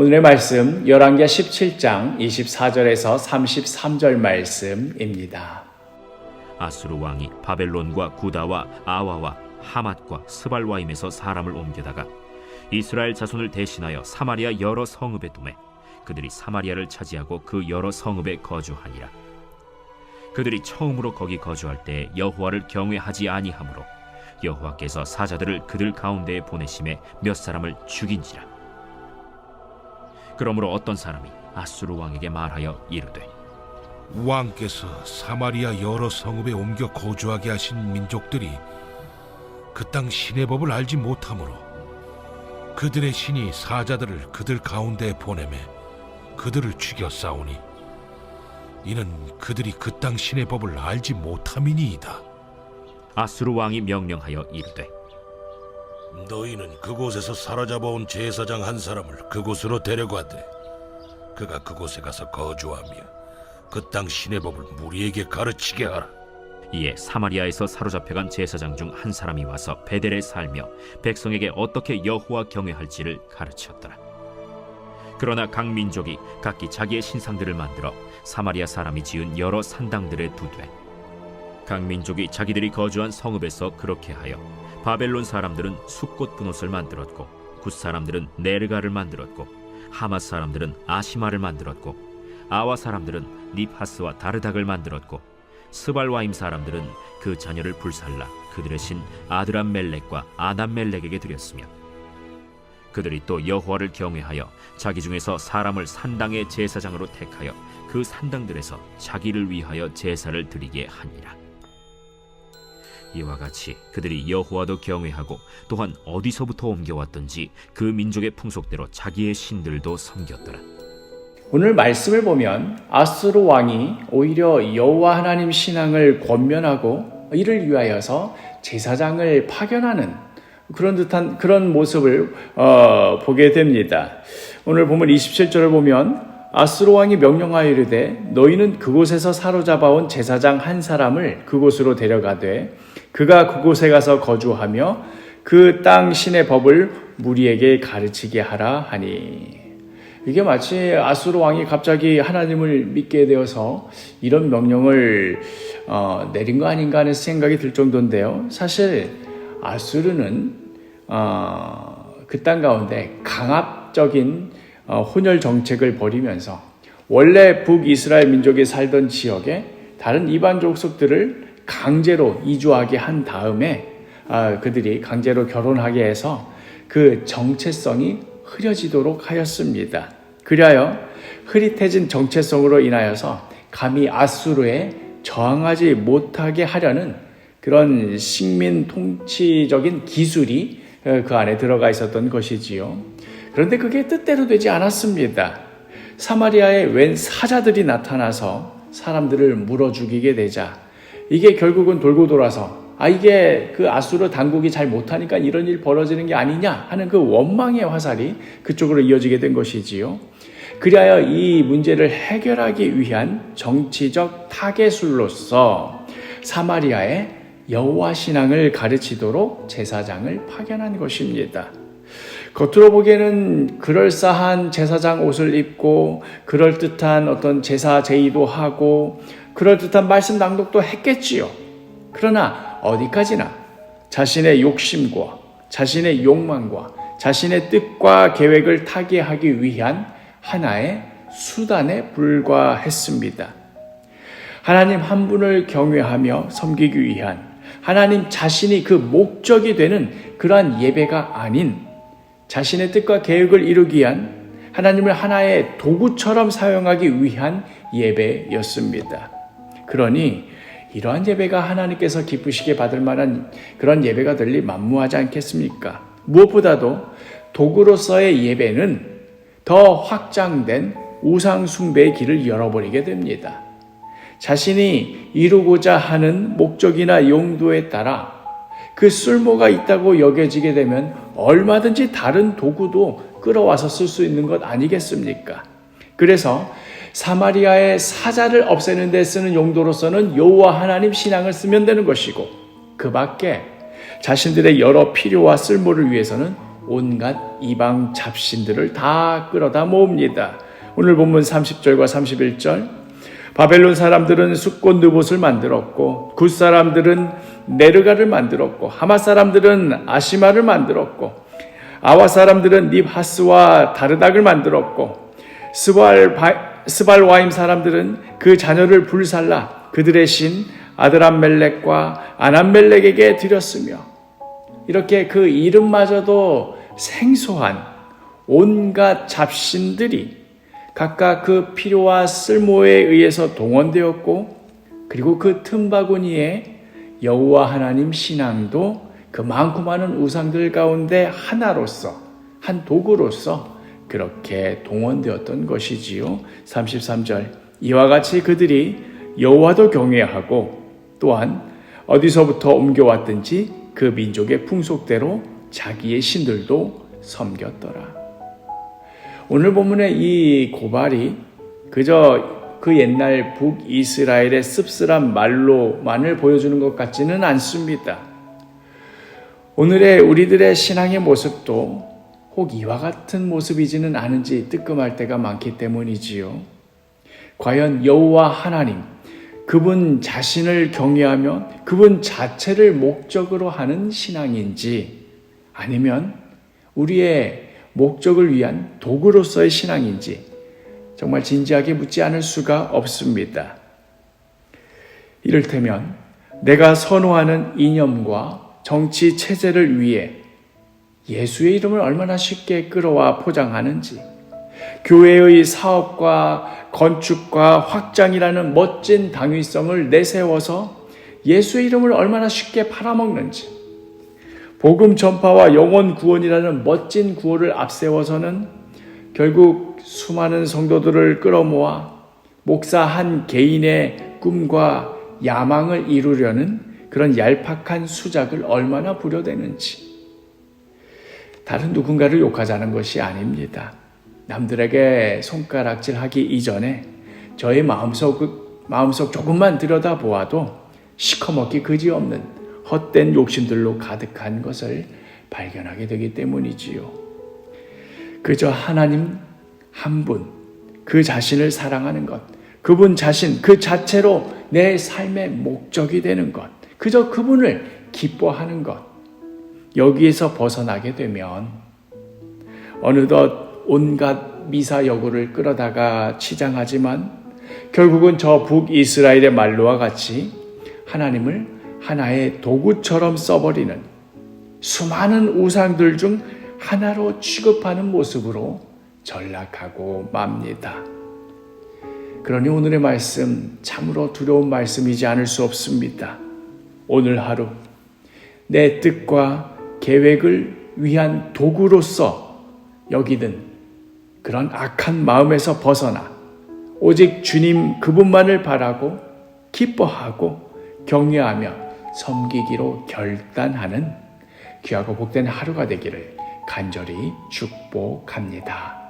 오늘의 말씀 열왕기하 17장 24절에서 33절 말씀입니다. 아수르 왕이 바벨론과 구다와 아와와 하맛과 스발와임에서 사람을 옮겨다가 이스라엘 자손을 대신하여 사마리아 여러 성읍에 두매 그들이 사마리아를 차지하고 그 여러 성읍에 거주하니라 그들이 처음으로 거기 거주할 때 여호와를 경외하지 아니하므로 여호와께서 사자들을 그들 가운데에 보내심에 몇 사람을 죽인지라 그러므로 어떤 사람이 아수르 왕에게 말하여 이르되 왕께서 사마리아 여러 성읍에 옮겨 거주하게 하신 민족들이 그 땅 신의 법을 알지 못하므로 그들의 신이 사자들을 그들 가운데에 보내매 그들을 죽여 싸우니 이는 그들이 그 땅 신의 법을 알지 못함이니이다. 아수르 왕이 명령하여 이르되 너희는 그곳에서 사로잡아온 제사장 한 사람을 그곳으로 데려가되 그가 그곳에 가서 거주하며 그 땅 신의 법을 무리에게 가르치게 하라. 이에 사마리아에서 사로잡혀간 제사장 중 한 사람이 와서 베델에 살며 백성에게 어떻게 여호와 경외할지를 가르쳤더라. 그러나 각 민족이 각기 자기의 신상들을 만들어 사마리아 사람이 지은 여러 산당들에 두되 각 민족이 자기들이 거주한 성읍에서 그렇게 하여 바벨론 사람들은 숲꽃 분옷을 만들었고 굿 사람들은 네르가를 만들었고 하맛 사람들은 아시마를 만들었고 아와 사람들은 니파스와 다르닥을 만들었고 스발와임 사람들은 그 자녀를 불살라 그들의 신 아드람 멜렉과 아담 멜렉에게 드렸으며 그들이 또 여호와를 경외하여 자기 중에서 사람을 산당의 제사장으로 택하여 그 산당들에서 자기를 위하여 제사를 드리게 하니라 이와 같이 그들이 여호와도 경외하고 또한 어디서부터 옮겨왔던지 그 민족의 풍속대로 자기의 신들도 섬겼더라 오늘 말씀을 보면 아수르 왕이 오히려 여호와 하나님 신앙을 권면하고 이를 위하여서 제사장을 파견하는 그런 듯한 그런 모습을 어, 보게 됩니다. 오늘 보면 27절을 보면 아수르 왕이 명령하여 이르되 너희는 그곳에서 사로잡아온 제사장 한 사람을 그곳으로 데려가되 그가 그곳에 가서 거주하며 그 땅 신의 법을 무리에게 가르치게 하라 하니 이게 마치 아수르 왕이 갑자기 하나님을 믿게 되어서 이런 명령을 어, 내린 거 아닌가 하는 생각이 들 정도인데요. 사실 아수르는 어, 그 땅 가운데 강압적인 어, 혼혈 정책을 벌이면서 원래 북이스라엘 민족이 살던 지역에 다른 이반 족속들을 강제로 이주하게 한 다음에 아, 그들이 강제로 결혼하게 해서 그 정체성이 흐려지도록 하였습니다. 그리하여 흐릿해진 정체성으로 인하여서 감히 아수르에 저항하지 못하게 하려는 그런 식민 통치적인 기술이 어, 그 안에 들어가 있었던 것이지요. 그런데 그게 뜻대로 되지 않았습니다. 사마리아에 웬 사자들이 나타나서 사람들을 물어 죽이게 되자 이게 결국은 돌고 돌아서 아 이게 그 아수르 당국이 잘 못하니까 이런 일 벌어지는 게 아니냐 하는 그 원망의 화살이 그쪽으로 이어지게 된 것이지요. 그리하여 이 문제를 해결하기 위한 정치적 타겟술로서 사마리아에 여호와 신앙을 가르치도록 제사장을 파견한 것입니다. 겉으로 보기에는 그럴싸한 제사장 옷을 입고 그럴듯한 어떤 제사 제의도 하고 그럴듯한 말씀 낭독도 했겠지요. 그러나 어디까지나 자신의 욕심과 자신의 욕망과 자신의 뜻과 계획을 타개하기 위한 하나의 수단에 불과했습니다. 하나님 한 분을 경외하며 섬기기 위한 하나님 자신이 그 목적이 되는 그러한 예배가 아닌 자신의 뜻과 계획을 이루기 위한 하나님을 하나의 도구처럼 사용하기 위한 예배였습니다. 그러니 이러한 예배가 하나님께서 기쁘시게 받을 만한 그런 예배가 될리 만무하지 않겠습니까? 무엇보다도 도구로서의 예배는 더 확장된 우상숭배의 길을 열어버리게 됩니다. 자신이 이루고자 하는 목적이나 용도에 따라 그 쓸모가 있다고 여겨지게 되면 얼마든지 다른 도구도 끌어와서 쓸 수 있는 것 아니겠습니까? 그래서 사마리아의 사자를 없애는 데 쓰는 용도로서는 여호와 하나님 신앙을 쓰면 되는 것이고 그 밖에 자신들의 여러 필요와 쓸모를 위해서는 온갖 이방 잡신들을 다 끌어다 모읍니다. 오늘 본문 30절과 31절 바벨론 사람들은 숫꽃 느봇을 만들었고 굿 사람들은 네르가를 만들었고 하마 사람들은 아시마를 만들었고 아와 사람들은 닙하스와 다르닥을 만들었고 스발 바- 스발와임 사람들은 그 자녀를 불살라 그들의 신 아드람멜렉과 아남멜렉에게 드렸으며 이렇게 그 이름마저도 생소한 온갖 잡신들이 각각 그 필요와 쓸모에 의해서 동원되었고 그리고 그 틈바구니에 여호와 하나님 신앙도 그 많고 많은 우상들 가운데 하나로서 한 도구로서 그렇게 동원되었던 것이지요. 33절 이와 같이 그들이 여호와도 경외하고 또한 어디서부터 옮겨왔든지 그 민족의 풍속대로 자기의 신들도 섬겼더라. 오늘 본문의 이 고발이 그저 그 옛날 북이스라엘의 씁쓸한 말로만을 보여주는 것 같지는 않습니다. 오늘의 우리들의 신앙의 모습도 혹 이와 같은 모습이지는 않은지 뜨끔할 때가 많기 때문이지요. 과연 여호와 하나님, 그분 자신을 경외하며 그분 자체를 목적으로 하는 신앙인지 아니면 우리의 목적을 위한 도구로서의 신앙인지 정말 진지하게 묻지 않을 수가 없습니다. 이를테면 내가 선호하는 이념과 정치 체제를 위해 예수의 이름을 얼마나 쉽게 끌어와 포장하는지 교회의 사업과 건축과 확장이라는 멋진 당위성을 내세워서 예수의 이름을 얼마나 쉽게 팔아먹는지 복음 전파와 영원 구원이라는 멋진 구호를 앞세워서는 결국 수많은 성도들을 끌어모아 목사 한 개인의 꿈과 야망을 이루려는 그런 얄팍한 수작을 얼마나 부려대는지 다른 누군가를 욕하자는 것이 아닙니다. 남들에게 손가락질 하기 이전에 저의 마음속, 마음속 조금만 들여다보아도 시커멓기 그지없는 헛된 욕심들로 가득한 것을 발견하게 되기 때문이지요. 그저 하나님 한 분, 그 자신을 사랑하는 것, 그분 자신, 그 자체로 내 삶의 목적이 되는 것, 그저 그분을 기뻐하는 것, 여기에서 벗어나게 되면 어느덧 온갖 미사 여구를 끌어다가 치장하지만 결국은 저 북이스라엘의 말로와 같이 하나님을 하나의 도구처럼 써버리는 수많은 우상들 중 하나로 취급하는 모습으로 전락하고 맙니다. 그러니 오늘의 말씀 참으로 두려운 말씀이지 않을 수 없습니다. 오늘 하루 내 뜻과 계획을 위한 도구로서 여기는 그런 악한 마음에서 벗어나 오직 주님 그분만을 바라고 기뻐하고 경외하며 섬기기로 결단하는 귀하고 복된 하루가 되기를 간절히 축복합니다.